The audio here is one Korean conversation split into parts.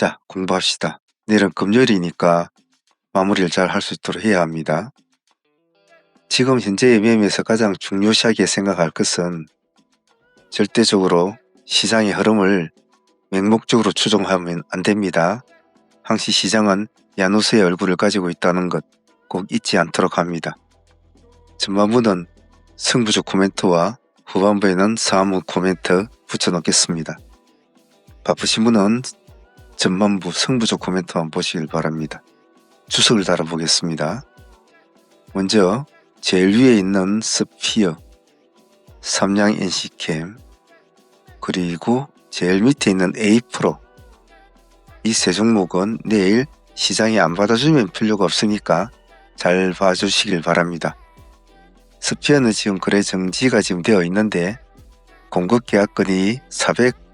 자, 공부합시다. 내일은 금요일이니까 마무리를 잘 할 수 있도록 해야 합니다. 지금 현재의 매매에서 가장 중요시하게 생각할 것은 절대적으로 시장의 흐름을 맹목적으로 추종하면 안 됩니다. 항시 시장은 야누스의 얼굴을 가지고 있다는 것 꼭 잊지 않도록 합니다. 전반부는 승부조 코멘트와 후반부에는 사무 코멘트 붙여놓겠습니다. 바쁘신 분은 전반부 승부조 코멘트만 보시길 바랍니다. 주석을 달아보겠습니다. 먼저 제일 위에 있는 스피어, 삼양 NC캠, 그리고 제일 밑에 있는 A 프로 이 세 종목은 내일 시장이 안 받아주면 필요가 없으니까 잘 봐주시길 바랍니다. 스피어는 지금 거래 정지가 지금 되어 있는데 공급 계약건이 400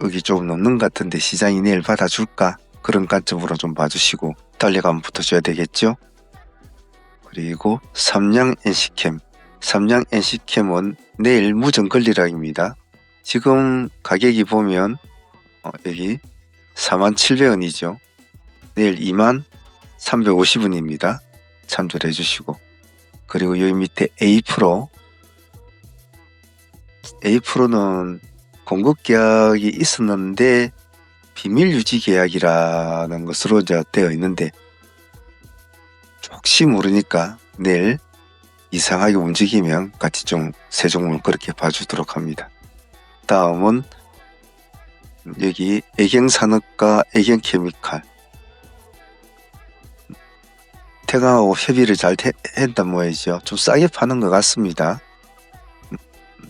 억이 조금 넘는 것 같은데 시장이 내일 받아줄까 그런 관점으로 좀 봐주시고 달려가면 붙어줘야 되겠죠. 그리고 삼양 NC캠 삼양 NC캠은 내일 무정 권리락입니다. 지금 가격이 보면 어, 여기 47,000원이죠. 내일 23,350원입니다. 참조를 해주시고 그리고 여기 밑에 A 프로 A 프로는 공급 계약이 있었는데 비밀 유지 계약이라는 것으로 되어 있는데 혹시 모르니까 내일 이상하게 움직이면 같이 좀 세 종목을 그렇게 봐주도록 합니다. 다음은 여기 애경산업과 애경케미칼 태강하고 협의를 잘 태- 했단 모양이죠. 좀 싸게 파는 것 같습니다.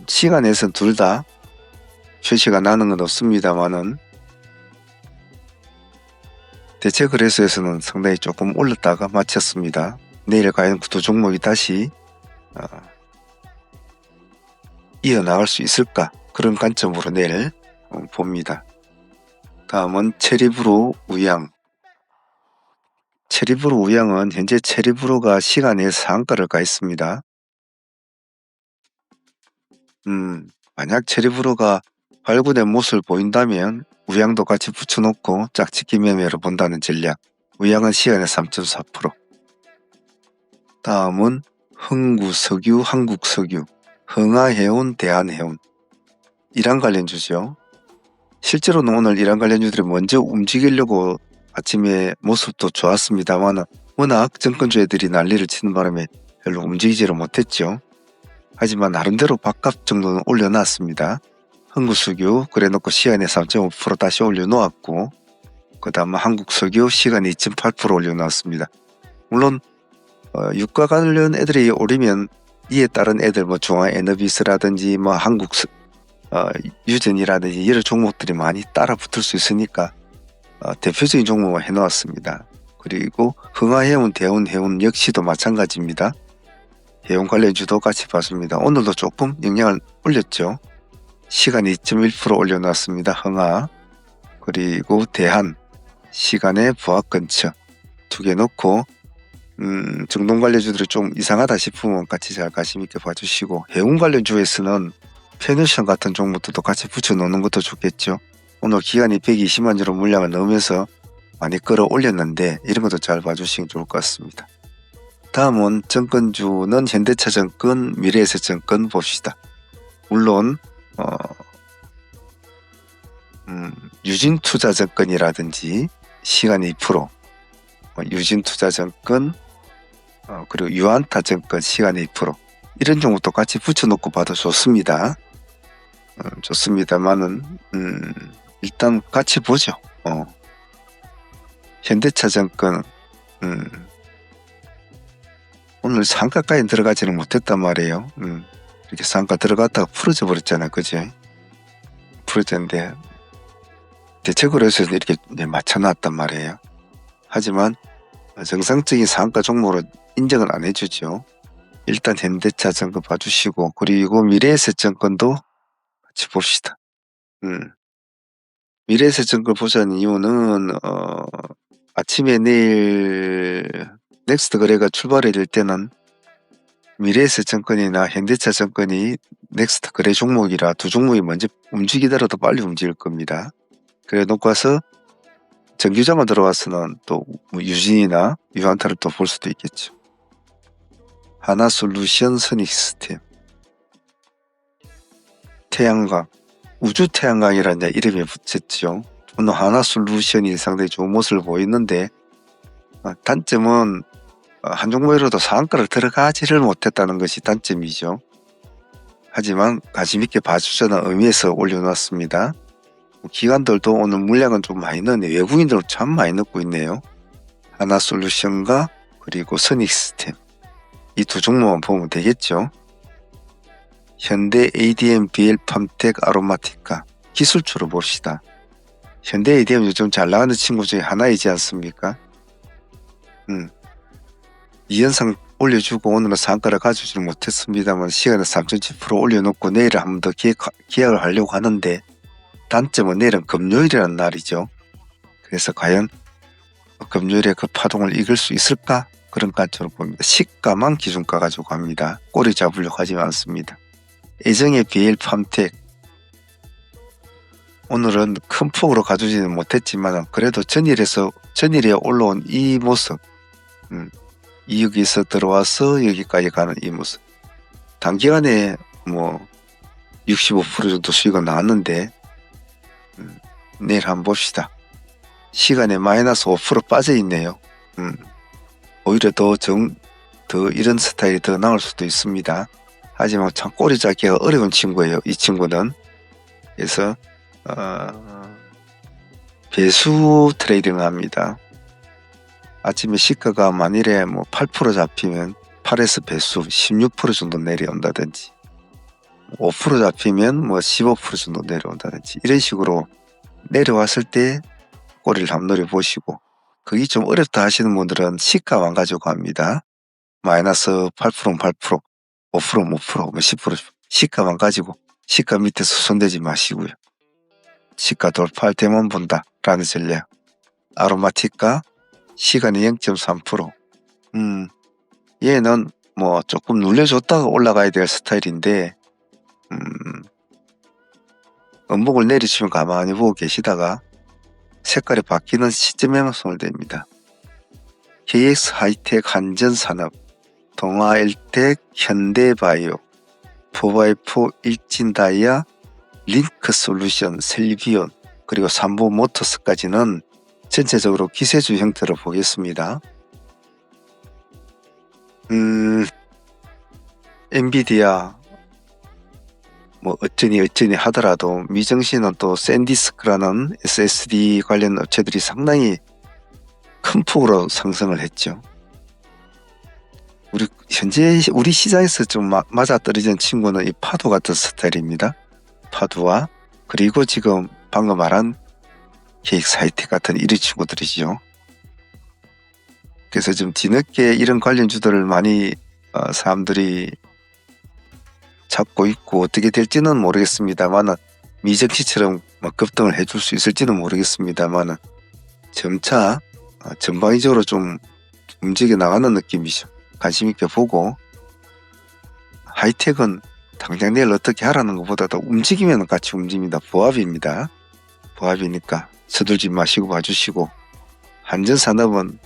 시간에선 둘 다 표시가 나는 건 없습니다만은 대체 거래소에서는 상당히 조금 올랐다가 마쳤습니다. 내일 과연 두 종목이 다시 어, 이어나갈 수 있을까 그런 관점으로 내일 어, 봅니다. 다음은 체리브루 우양 체리브루 우양은 현재 체리브루가 시간에 상가를 가 있습니다. 음, 만약 체리브루가 발굴된 모습을 보인다면 우양도 같이 붙여놓고 짝짓기 매매로 본다는 전략. 우양은 시간에 3.4%. 다음은 흥구석유, 한국석유, 흥하해운, 대한해운. 이란 관련주죠. 실제로는 오늘 이란 관련주들이 먼저 움직이려고 아침에 모습도 좋았습니다만 워낙 정권주애들이 난리를 치는 바람에 별로 움직이지를 못했죠. 하지만 나름대로 밥값 정도는 올려놨습니다. 한국석유 그래놓고 시간에 3.5% 다시 올려놓았고 그 다음 한국석유 시간에 2.8% 올려놓았습니다. 물론 어, 유가 관련 애들이 오르면 이에 따른 애들 뭐 중앙에너비스라든지 뭐 한국 어, 유전이라든지 여러 종목들이 많이 따라 붙을 수 있으니까 어, 대표적인 종목을 해놓았습니다. 그리고 흥하해운, 대운해운 역시도 마찬가지입니다. 해운 관련 주도 같이 봤습니다. 오늘도 조금 영향을 올렸죠. 시간 2.1% 올려놨습니다. 흥하 그리고 대한 시간의 부합 근처 두 개 놓고 음, 정동 관련주들이 좀 이상하다 싶으면 같이 잘 관심 있게 봐주시고 해운 관련주에서는 페너션 같은 종목들도 같이 붙여놓는 것도 좋겠죠. 오늘 기간이 120만 유로 물량을 넣으면서 많이 끌어올렸는데 이런 것도 잘 봐주시면 좋을 것 같습니다. 다음은 정권주는 현대차증권, 미래에셋증권 봅시다. 물론 어, 음, 유진 투자증권이라든지 시간 2%, 어, 유진 투자증권 어, 그리고 유한타증권 시간 2% 이런 종목도 같이 붙여놓고 봐도 좋습니다. 어, 좋습니다만은 음, 일단 같이 보죠. 어. 현대차증권 음, 오늘 상가까지 들어가지는 못했단 말이에요. 음, 이렇게 상가 들어갔다가 풀어져 버렸잖아, 그지? 풀어졌는데 대책으로 해서 이렇게 맞춰놨단 말이에요. 하지만 정상적인 상가 종목으로 인정을 안 해주죠. 일단 현대차증권 봐주시고 그리고 미래에셋증권도 같이 봅시다. 음. 미래에셋증권 보자는 이유는 어, 아침에 내일 넥스트 거래가 출발이 될 때는 미래에셋 증권이나 현대차 증권이 넥스트 거래 종목이라 두 종목이 먼저 움직이더라도 빨리 움직일 겁니다. 그래 놓고 와서 정규장을 들어와서는 또뭐 유진이나 유한타를 또 볼 수도 있겠죠. 하나솔루션 선익 시스템 태양광 우주 태양광이라는 이름이 붙였죠. 오늘 하나솔루션이 상당히 좋은 모습을 보이는데 어, 단점은 어, 한 종목으로도 상한가를 들어가지를 못했다는 것이 단점이죠. 하지만 관심 있게 봐주자는 의미에서 올려놨습니다. 기관들도 오늘 물량은 좀 많이 넣네. 외국인들 참 많이 넣고 있네요. 하나솔루션과 그리고 선익 시스템 이 두 종목만 보면 되겠죠. 현대 ADM, BL, 팜텍, 아로마티카 기술주로 봅시다. 현대 ADM 요즘 잘 나가는 친구 중에 하나이지 않습니까? 음. 이현상 올려주고 오늘은 상가를 가져오지 못했습니다만 시간을 3.7% 올려놓고 내일 한 번 더 기획, 기약을 하려고 하는데 단점은 내일은 금요일이라는 날이죠. 그래서 과연 금요일에 그 파동을 이길 수 있을까? 그런 관점으로 봅니다. 시가만 기준가 가지고 갑니다. 꼬리 잡으려고 하지 않습니다. 애정의 BL 팜텍 오늘은 큰 폭으로 가져오지는 못했지만 그래도 전일에서 전일에 올라온 이 모습 음, 여기서 들어와서 여기까지 가는 이 모습 단기간에 뭐 65% 정도 수익은 나왔는데 음, 내일 한번 봅시다. 시간에 마이너스 5% 빠져 있네요. 음, 오히려 더 정, 더 이런 스타일이 더 나올 수도 있습니다. 하지만 참 꼬리 잡기가 어려운 친구예요. 이 친구는. 그래서 어, 배수 트레이딩을 합니다. 아침에 시가가 만일에 뭐 8% 잡히면 8에서 배수 16% 정도 내려온다든지 5% 잡히면 뭐 15% 정도 내려온다든지 이런 식으로 내려왔을 때 꼬리를 한번 노려보시고 그게 좀 어렵다 하시는 분들은 시가만 가지고 갑니다. 마이너스 8%는 8%, 5%는 5%, 뭐10% 시가만 가지고 시가 밑에서 손대지 마시고요. 시가 돌파할 때만 본다라는 전략. 아로마티카 시간이 0.3%. 음, 얘는 뭐 조금 눌려줬다가 올라가야 될 스타일인데, 음, 음목을 내리치면 가만히 보고 계시다가 색깔이 바뀌는 시점에만 손을 댑니다. KX 하이텍 한전산업, 동아일텍, 현대바이오, 포바이포 일진다이아, 링크솔루션, 셀비온, 그리고 삼보 모터스까지는 전체적으로 기세주 형태로 보겠습니다. 음, 엔비디아, 뭐 어쩌니 어쩌니 하더라도 미정신은 또 샌디스크라는 SSD 관련 업체들이 상당히 큰 폭으로 상승을 했죠. 우리 현재 우리 시장에서 좀 맞아 떨어진 친구는 이 파도 같은 스타일입니다. 파도와 그리고 지금 방금 말한 KX 하이텍 같은 이런 친구들이죠. 그래서 좀 뒤늦게 이런 관련주들을 많이 어, 사람들이 잡고 있고 어떻게 될지는 모르겠습니다만은 미정치처럼 뭐 급등을 해줄 수 있을지는 모르겠습니다만은 점차 어, 전방위적으로 좀 움직여 나가는 느낌이죠. 관심 있게 보고 하이텍은 당장 내일 어떻게 하라는 것보다도 움직이면 같이 움직입니다. 보합입니다. 보합이니까 서둘지 마시고 봐주시고 한전 산업은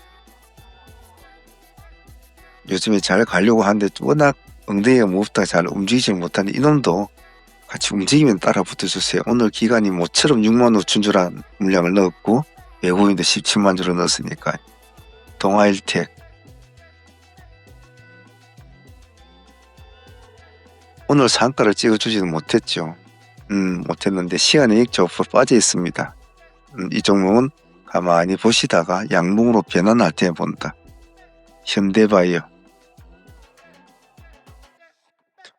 요즘에 잘 가려고 하는데 워낙 엉덩이가 무겁다 잘 움직이지 못하는 이놈도 같이 움직이면 따라 붙어주세요. 오늘 기간이 모처럼 6만 5천 주란 물량을 넣었고 외국인도 17만 주로 넣었으니까 동아일텍 오늘 상가를 찍어주지는 못했죠. 음, 못했는데 시간에 1.5% 빠져 있습니다. 음, 이 종목은 가만히 보시다가 양봉으로 변환할 때 본다. 현대바이오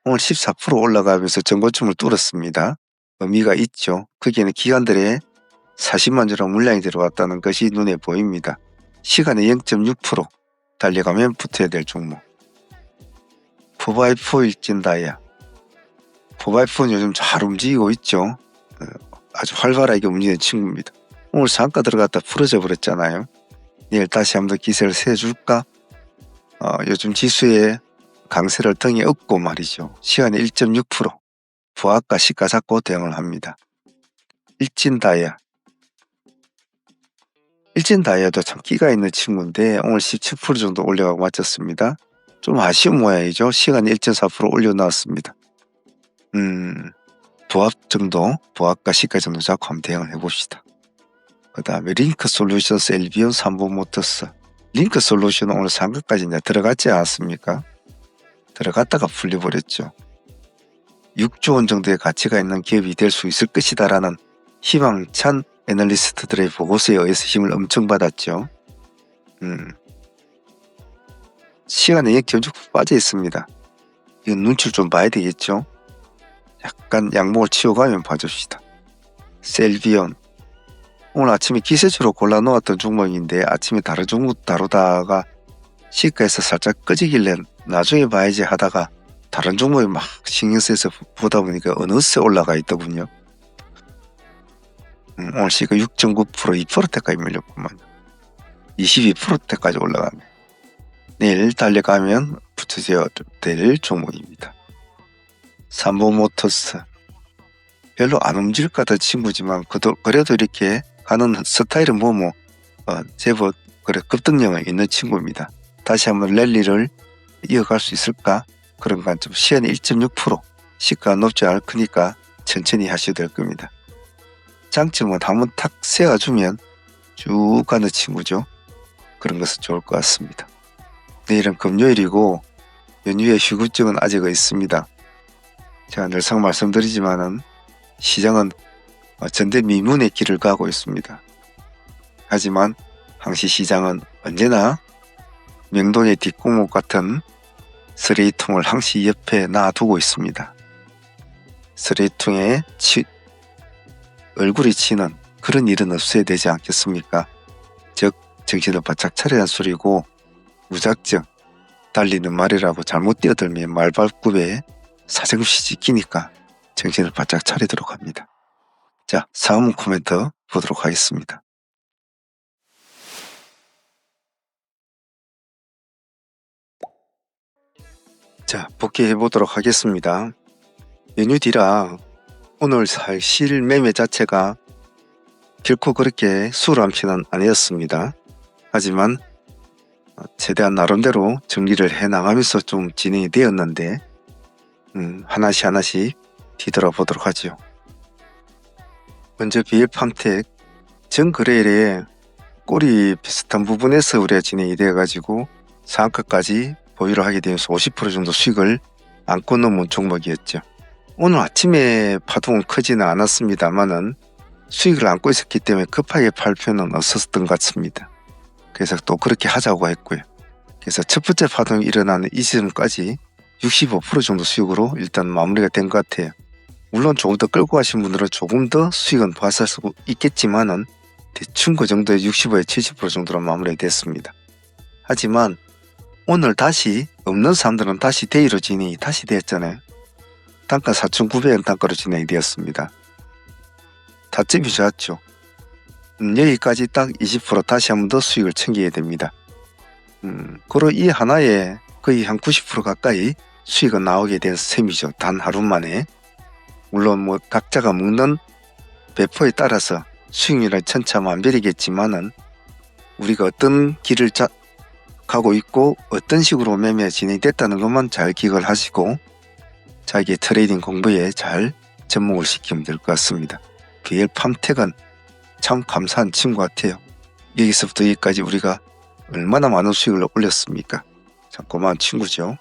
오늘 14% 올라가면서 전고점을 뚫었습니다. 의미가 있죠. 거기에는 기관들의 40만 주랑 물량이 들어왔다는 것이 눈에 보입니다. 시간에 0.6% 달려가면 붙어야 될 종목. 포바이포 일진다이아. 포바이포는 요즘 잘 움직이고 있죠. 어, 아주 활발하게 움직이는 친구입니다. 오늘 상가 들어갔다 풀어져 버렸잖아요. 내일 다시 한번 기세를 세줄까? 어, 요즘 지수에 강세를 등에 업고 말이죠. 시간에 1.6% 부하가 시가 잡고 대응을 합니다. 일진다이아 일진 다이아도 참 끼가 있는 친구인데 오늘 17% 정도 올려가고 마쳤습니다. 좀 아쉬운 모양이죠. 시간 1.4% 올려놨습니다. 음, 부합 정도, 부합과 시가 정도 잡고 한번 대응을 해봅시다. 그 다음에 링크 솔루션스 엘비온 3번 모터스. 링크 솔루션은 오늘 상가까지 이제 들어갔지 않았습니까? 들어갔다가 풀려버렸죠. 6조 원 정도의 가치가 있는 기업이 될 수 있을 것이다라는 희망찬 애널리스트들의 보고서에 의해서 힘을 엄청 받았죠. 음. 시간에 견적 빠져 있습니다. 이건 눈치를 좀 봐야 되겠죠. 약간 양목을 치워가면 봐줍시다. 셀비온. 오늘 아침에 기세주로 골라 놓았던 종목인데 아침에 다른 종목 다루다가 시가에서 살짝 꺼지길래 나중에 봐야지 하다가 다른 종목에 막 신경 쓰여서 보다 보니까 어느새 올라가 있더군요. 음, 오늘 시가 6.9% 2%대까지 밀렸구만. 22%대까지 올라가네. 내일 달려가면 붙으세요 될 종목입니다. 삼보 모터스. 별로 안 움직일 것 같은 친구지만 그래도 이렇게 가는 스타일은 뭐뭐 어, 제법 그래 급등력은 있는 친구입니다. 다시 한번 랠리를 이어갈 수 있을까? 그런 건좀 시연 1.6% 시가 높지 않을 크니까 천천히 하셔도 될 겁니다. 장점은 한번 탁 세워주면 쭉 가는 친구죠. 그런 것은 좋을 것 같습니다. 내일은 금요일이고 연휴의 휴급증은 아직 있습니다. 제가 늘상 말씀드리지만은 시장은 전대 미문의 길을 가고 있습니다. 하지만 항시 시장은 언제나 명동의 뒷공목 같은 쓰레기통을 항시 옆에 놔두고 있습니다. 쓰레기통에 치, 얼굴이 치는 그런 일은 없어야 되지 않겠습니까? 즉 정신을 바짝 차려야 소리고 무작정 달리는 말이라고 잘못 뛰어들면 말발굽에 사정없이 지키니까 정신을 바짝 차리도록 합니다. 자, 사음 코멘트 보도록 하겠습니다. 자, 복귀해 보도록 하겠습니다. 연휴 뒤라 오늘 사실 매매 자체가 결코 그렇게 수월한 편은 아니었습니다. 하지만 최대한 나름대로 정리를 해 나가면서 좀 진행이 되었는데 음, 하나씩 하나씩 뒤돌아보도록 하죠. 먼저 비엘팜텍 전 거래일에 꼬리 비슷한 부분에서 우리가 진행이 되어가지고 상한가까지 보유를 하게 되면서 50% 정도 수익을 안고 넘은 종목이었죠. 오늘 아침에 파동은 크지는 않았습니다만은 수익을 안고 있었기 때문에 급하게 팔 필요는 없었던 것 같습니다. 그래서 또 그렇게 하자고 했고요. 그래서 첫 번째 파동이 일어나는 이 시점까지 65% 정도 수익으로 일단 마무리가 된 것 같아요. 물론 조금 더 끌고 가신 분들은 조금 더 수익은 봤을 수 있겠지만은 대충 그 정도의 65에 70% 정도로 마무리가 됐습니다. 하지만 오늘 다시 없는 사람들은 다시 대의로 진행이 다시 되었잖아요. 단가 4,900원 단가로 진행이 되었습니다. 타점이 좋았죠. 음, 여기까지 딱 20% 다시 한 번 더 수익을 챙기게 됩니다. 음, 그로 이 하나에 거의 한 90% 가까이 수익은 나오게 된 셈이죠. 단 하루 만에. 물론 뭐 각자가 먹는 배포에 따라서 수익률은 천차만별이겠지만은 우리가 어떤 길을 자, 가고 있고 어떤 식으로 매매 진행됐다는 것만 잘 기억을 하시고 자기 트레이딩 공부에 잘 접목을 시키면 될 것 같습니다. BL 팜텍은 참 감사한 친구 같아요. 여기서부터 여기까지 우리가 얼마나 많은 수익을 올렸습니까? 참 고마운 친구죠.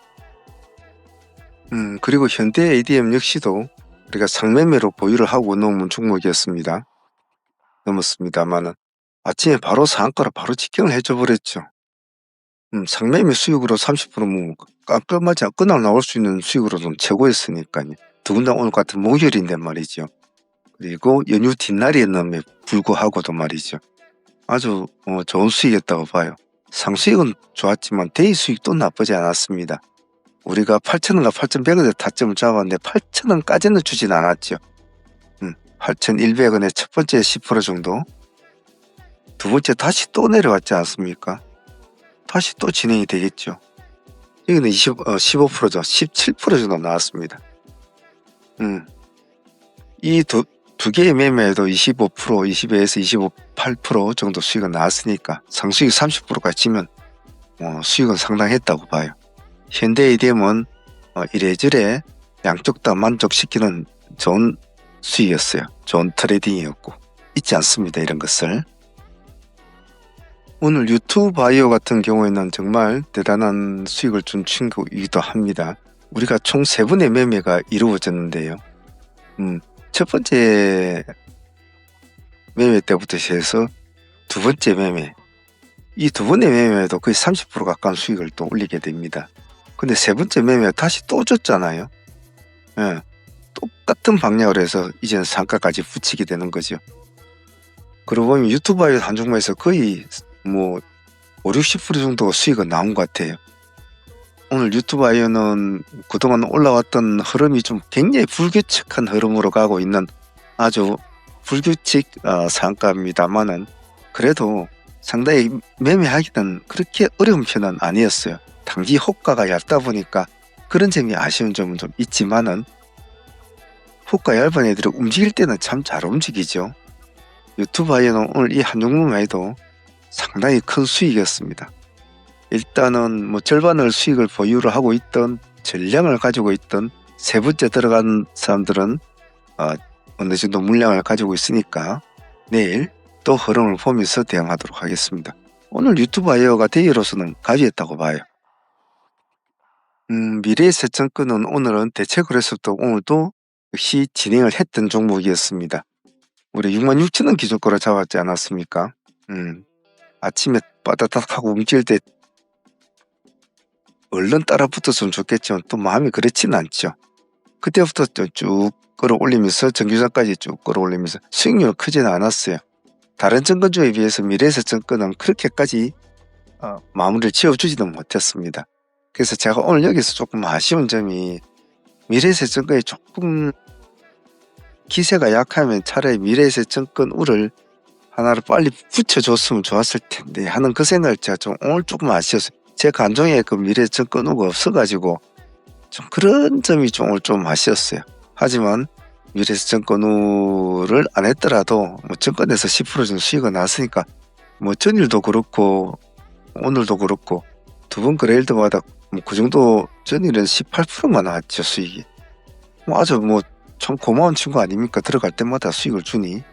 음, 그리고 현대 ADM 역시도 우리가 상매매로 보유를 하고 넘은 종목이었습니다. 넘었습니다만은 아침에 바로 상한가로 바로 직경을 해줘 버렸죠. 음, 상매매 수익으로 30%뭐 깔끔하지 않 끝나 나올 수 있는 수익으로는 최고였으니까요. 더군다나 오늘 같은 목요일인데 말이죠. 그리고 연휴 뒷날이었는데 불구하고도 말이죠. 아주 어, 좋은 수익이었다고 봐요. 상수익은 좋았지만 대의 수익도 나쁘지 않았습니다. 우리가 8,000원과 8,100원의 타점을 잡았는데 8,000원까지는 주진 않았죠. 음, 8,100원의 첫 번째 10% 정도. 두 번째 다시 또 내려왔지 않습니까? 다시 또 진행이 되겠죠. 여기는 20, 어, 15%죠. 17% 정도 나왔습니다. 음. 이 두, 두 개의 매매에도 25%, 20에서 18% 정도 수익은 나왔으니까 상수익 30%까지 치면 어, 수익은 상당했다고 봐요. 현대ADM은 어, 이래저래 양쪽 다 만족시키는 좋은 수익이었어요. 좋은 트레이딩이었고 잊지 않습니다. 이런 것을. 오늘 유튜브 바이오 같은 경우에는 정말 대단한 수익을 준 친구이기도 합니다. 우리가 총세 번의 매매가 이루어졌는데요. 음, 첫 번째 매매 때부터 시작해서 두 번째 매매, 이 두 번의 매매에도 거의 30% 가까운 수익을 또 올리게 됩니다. 근데 세 번째 매매 다시 또 줬잖아요. 예, 똑같은 방향으로 해서 이제는 상가까지 붙이게 되는 거죠. 그러고 보면 유튜브의 한 종목에서 거의 뭐 5, 60% 정도 수익은 나온 것 같아요. 오늘 유튜브 아이언은 그동안 올라왔던 흐름이 좀 굉장히 불규칙한 흐름으로 가고 있는 아주 불규칙 어, 상가입니다만은 그래도 상당히 매매하기는 그렇게 어려운 편은 아니었어요. 단기 호가가 얇다 보니까 그런 점이 아쉬운 점은 좀 있지만은 호가 얇은 애들이 움직일 때는 참 잘 움직이죠. 유튜브 아이언은 오늘 이 한 종목만 해도 상당히 큰 수익이었습니다. 일단은 뭐 절반을 수익을 보유를 하고 있던 전량을 가지고 있던 세 번째 들어간 사람들은 어, 어느 정도 물량을 가지고 있으니까 내일 또 흐름을 보면서 대응하도록 하겠습니다. 오늘 유튜브 아이어가 대의로서는 가지했다고 봐요. 음, 미래의 세천권은 오늘은 했었도 오늘도 역시 진행을 했던 종목이었습니다. 우리 6만 6천 원 기준가로 잡았지 않았습니까? 음, 아침에 빠다닥하고 움직일 때 얼른 따라 붙었으면 좋겠지만 또 마음이 그렇지는 않죠. 그때부터 쭉 끌어올리면서 정규장까지 쭉 끌어올리면서 수익률 크지는 않았어요. 다른 증권주에 비해서 미래에서 증권은 그렇게까지 어, 마무리를 지어주지도 못했습니다. 그래서 제가 오늘 여기서 조금 아쉬운 점이 미래에서증권이 조금 기세가 약하면 차라리 미래에서증권 우를 하나를 빨리 붙여줬으면 좋았을 텐데 하는 그 생각을 제가 좀 오늘 조금 아쉬웠어요. 제 간종에 그 미래증권 우가 없어가지고 좀 그런 점이 좀 오늘 좀 아쉬웠어요. 하지만 미래증권 우를 안 했더라도 뭐 증권에서 10% 정도 수익이 났으니까 뭐 전일도 그렇고 오늘도 그렇고 두번 거래일 때마다 뭐 그 정도 전일은 18%만 나왔죠 수익이. 뭐 아주 뭐 참 고마운 친구 아닙니까 들어갈 때마다 수익을 주니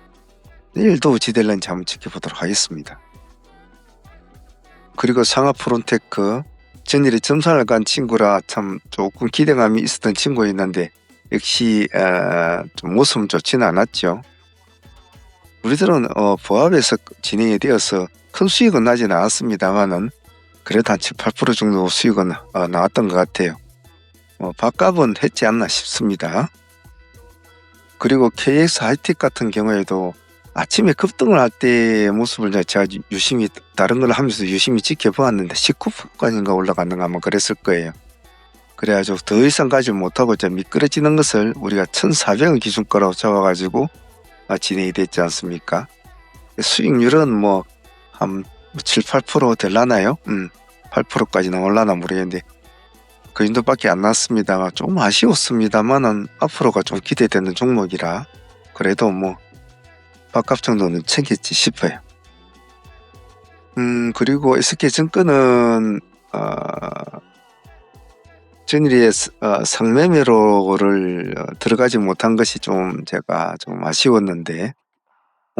내일도 어찌 될런지 한번 지켜보도록 하겠습니다. 그리고 상하 프론테크 전일에 점산을 간 친구라 참 조금 기대감이 있었던 친구였는데 역시 어, 좀 모습은 좋지는 않았죠. 우리들은 어, 보합에서 진행이 되어서 큰 수익은 나진 않았습니다만은 그래도 한 7, 8% 정도 수익은 어, 나왔던 것 같아요. 어, 밥값은 했지 않나 싶습니다. 그리고 KX 하이텍 같은 경우에도 아침에 급등을 할 때 모습을 제가 유심히 다른 걸 하면서 유심히 지켜보았는데 19%까지인가 올라갔는가 아마 그랬을 거예요. 그래가지고 더 이상 가지 못하고 이제 미끄러지는 것을 우리가 1,400원 기준가라고 잡아가지고 아, 진행이 됐지 않습니까? 수익률은 뭐 한 7, 8% 될라나요? 음, 8%까지는 올라나 모르겠는데 그 정도밖에 안 났습니다. 좀 아쉬웠습니다만은 앞으로가 좀 기대되는 종목이라 그래도 뭐 밥값 정도는 챙겼지 싶어요. 음 그리고 SK증권은 어, 전일에 어, 상매매로를 어, 들어가지 못한 것이 좀 제가 좀 아쉬웠는데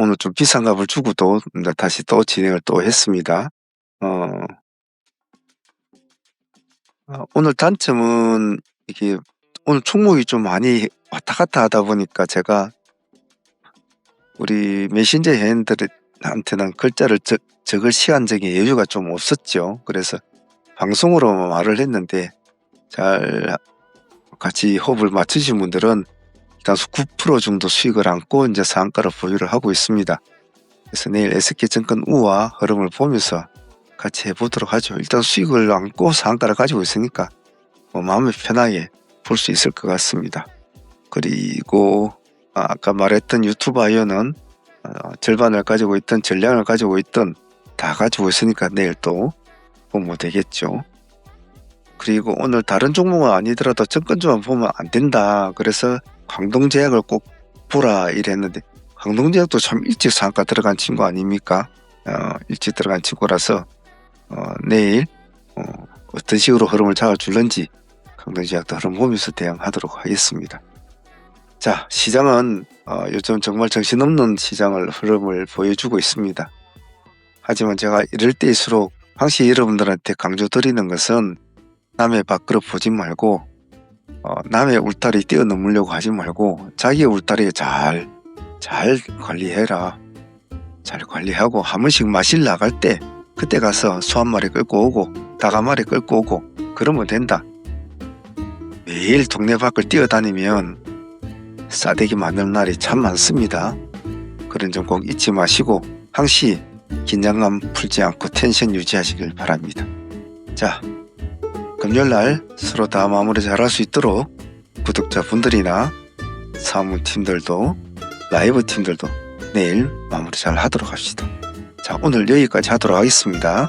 오늘 좀 비싼 값을 주고 또 다시 또 진행을 또 했습니다. 어, 어, 오늘 단점은 이게 오늘 총목이 좀 많이 왔다 갔다 하다 보니까 제가 우리 메신저 회원들한테는 글자를 적, 적을 시간적인 여유가 좀 없었죠. 그래서 방송으로 말을 했는데 잘 같이 호흡을 맞추신 분들은 다수 9% 정도 수익을 안고 이제 상가를 보유를 하고 있습니다. 그래서 내일 SK증권 우와 흐름을 보면서 같이 해보도록 하죠. 일단 수익을 안고 상가를 가지고 있으니까 뭐 마음이 편하게 볼 수 있을 것 같습니다. 그리고 아까 말했던 유튜브 아이언은 어, 절반을 가지고 있던 전량을 가지고 있던 다 가지고 있으니까 내일 또 보면 되겠죠. 그리고 오늘 다른 종목은 아니더라도 증권주만 보면 안 된다. 그래서 광동제약을 꼭 보라 이랬는데 강동제약도 참 일찍 상가 들어간 친구 아닙니까? 어, 일찍 들어간 친구라서 어, 내일 어, 어떤 식으로 흐름을 잡아줄런지 강동제약도 흐름 보면서 대응하도록 하겠습니다. 자, 시장은 어, 요즘 정말 정신없는 시장을 흐름을 보여주고 있습니다. 하지만 제가 이럴 때일수록 항시 여러분들한테 강조드리는 것은 남의 밥그릇 보지 말고 어, 남의 울타리 뛰어넘으려고 하지 말고 자기의 울타리에 잘, 잘 관리해라. 잘 관리하고 한 번씩 마실 나갈 때 그때 가서 소 한 마리 끌고 오고 닭 한 마리 끌고 오고 그러면 된다. 매일 동네 밖을 뛰어다니면 싸대기 맞는 날이 참 많습니다. 그런 점 꼭 잊지 마시고 항시 긴장감 풀지 않고 텐션 유지하시길 바랍니다. 자, 금요일날 서로 다 마무리 잘할 수 있도록 구독자분들이나 사무팀들도 라이브 팀들도 내일 마무리 잘 하도록 합시다. 자, 오늘 여기까지 하도록 하겠습니다.